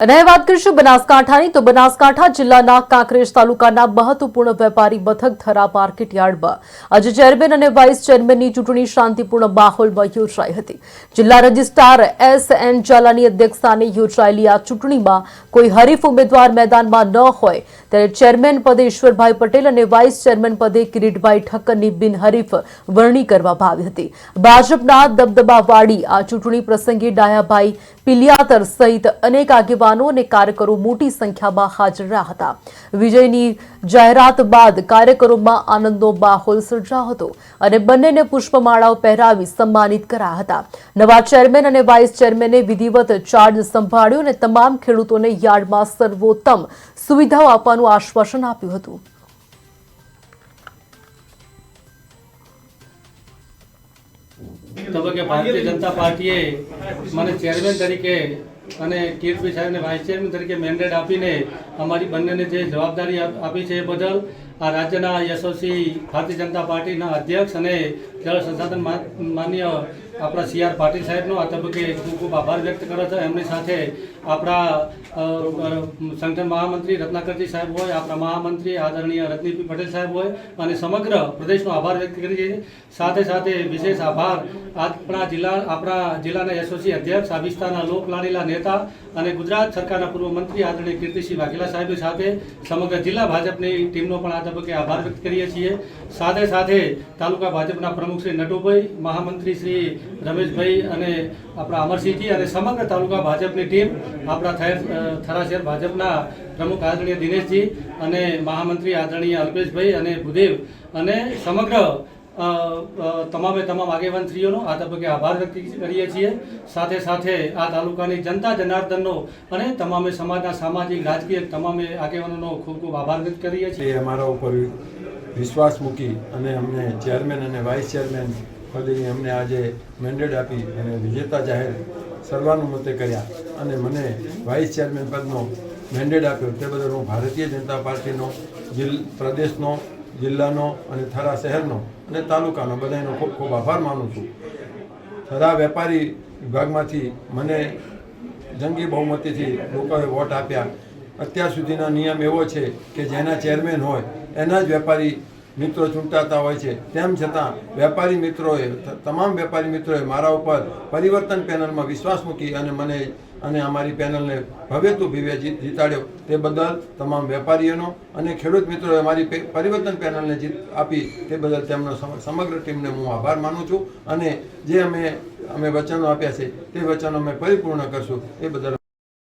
અને વાત કરીશું બનાસકાંઠાની. તો બનાસકાંઠા જિલ્લાના કાંકરેજ તાલુકાના મહત્વપૂર્ણ વેપારી મથક થરા માર્કેટ યાર્ડમાં આજે ચેરમેન અને વાઇસ ચેરમેનની ચૂંટણી શાંતિપૂર્ણ માહોલમાં યોજાઈ હતી. જિલ્લા રજિસ્ટ્રાર એસ એન ઝાલાની અધ્યક્ષસ્થાને યોજાયેલી આ ચૂંટણીમાં કોઈ હરીફ ઉમેદવાર મેદાનમાં ન હોય ત્યારે ચેરમેન પદે ઈશ્વરભાઈ પટેલ અને વાઇસ ચેરમેન પદે કિરીટભાઈ ઠક્કરની બિનહરીફ વરણી કરવામાં આવી હતી. ભાજપના દબદબાવાળી આ ચૂંટણી પ્રસંગે ડાયાભાઈ પિલિયાતર સહિત અનેક આગેવાનો અને કાર્યકરો મોટી સંખ્યામાં હાજર રહ્યા હતા. વિજયની જાહેરાત બાદ કાર્યકરોમાં આનંદનો માહોલ સર્જાયો હતો અને બંનેને પુષ્પમાળાઓ પહેરાવી સન્માનિત કરાયા હતા. નવા ચેરમેન અને વાઇસ ચેરમેને વિધિવત ચાર્જ સંભાળ્યો અને તમામ ખેડૂતોને યાર્ડમાં સર્વોત્તમ સુવિધાઓ આપવાનું આશ્વાસન આપ્યું હતું. તબક્કે ભારતીય જનતા પાર્ટીએ મને ચેરમેન તરીકે અને કીર્તિ સાહેબને વાઇસ ચેરમેન તરીકે મેન્ડેટ આપીને અમારી બંનેને જે જવાબદારી આપી છે એ બદલ આ રાજ્યના યશસ્વી ભારતીય જનતા પાર્ટીના અધ્યક્ષ અને જળ સંસાધન માન્ય આપણા સી આર પાટીલ સાહેબનો આ તબક્કે ખૂબ ખૂબ આભાર વ્યક્ત કર્યો છે. એમની સાથે આપણા સંગઠન મહામંત્રી રત્નાકરજી સાહેબ હોય, આપણા મહામંત્રી આદરણીય રજનીભાઈ પટેલ સાહેબ હોય અને સમગ્ર પ્રદેશનો આભાર વ્યક્ત કરી છે સાથે સાથે વિશેષ આભાર આપણા જિલ્લા, આપણા જિલ્લાના યશસ્વી અધ્યક્ષ, આ વિસ્તારના લોકલાડીલા નેતા અને ગુજરાત સરકારના પૂર્વ મંત્રી આદરણીય કીર્તિસિંહ વાઘેલા સાહેબ સાથે સમગ્ર જિલ્લા ભાજપની ટીમનો પણ તબક્કે આભાર વ્યક્ત કરીએ છીએ. સાથે સાથે તાલુકા ભાજપના પ્રમુખ શ્રી નટુભાઈ, મહામંત્રી શ્રી રમેશભાઈ અને આપણા અમરસિંહજી અને સમગ્ર તાલુકા ભાજપની ટીમ, આપણા થર- શહેર ભાજપના પ્રમુખ આદરણીય દિનેશજી અને મહામંત્રી આદરણીય અલ્પેશભાઈ અને ભૂદેવ અને સમગ્ર તમામે તમામ આગેવાનશ્રીઓનો આ તબક્કે આભાર વ્યક્ત કરીએ છીએ. સાથે સાથે આ તાલુકાની જનતા જનાર્દનનો અને તમામે સમાજના સામાજિક, રાજકીય તમામે આગેવાનોનો ખૂબ ખૂબ આભાર વ્યક્ત કરીએ છીએ. અમારા ઉપર વિશ્વાસ મૂકી અને અમને ચેરમેન અને વાઇસ ચેરમેન પદની અમને આજે મેન્ડેટ આપી અને વિજેતા જાહેર સર્વાનુમતે કર્યા અને મને વાઇસ ચેરમેન પદનો મેન્ડેટ આપ્યો. તે બદલ હું ભારતીય જનતા પાર્ટીનો જિલ્લ પ્રદેશનો જિલ્લાનો અને થરા શહેરનો અને તાલુકાનો બધાનો ખૂબ ખૂબ આભાર માનું છું. થરા વેપારી વિભાગમાંથી મને જંગી બહુમતીથી લોકોએ વોટ આપ્યા. અત્યાર સુધીનો નિયમ એવો છે કે જેના ચેરમેન હોય, એના જ વેપારી મિત્રો ચૂંટાતા હોય છે. તેમ છતાં, વેપારી મિત્રોએ, તમામ વેપારી મિત્રોએ મારા ઉપર પરિવર્તન પેનલમાં વિશ્વાસ મૂકી અને મને અને અમારી પેનલને ભવ્યતું ભવ્ય જીત જીતાડ્યો. તે બદલ તમામ વેપારીઓનો અને ખેડૂત મિત્રોએ મારી પરિવર્તન પેનલને જીત આપી તે બદલ તેમનો સમ- સમગ્ર ટીમને હું આભાર માનું છું. અને જે અમે અમે વચનો આપ્યા છે, તે વચનો અમે પરિપૂર્ણ કરશું. એ બદલ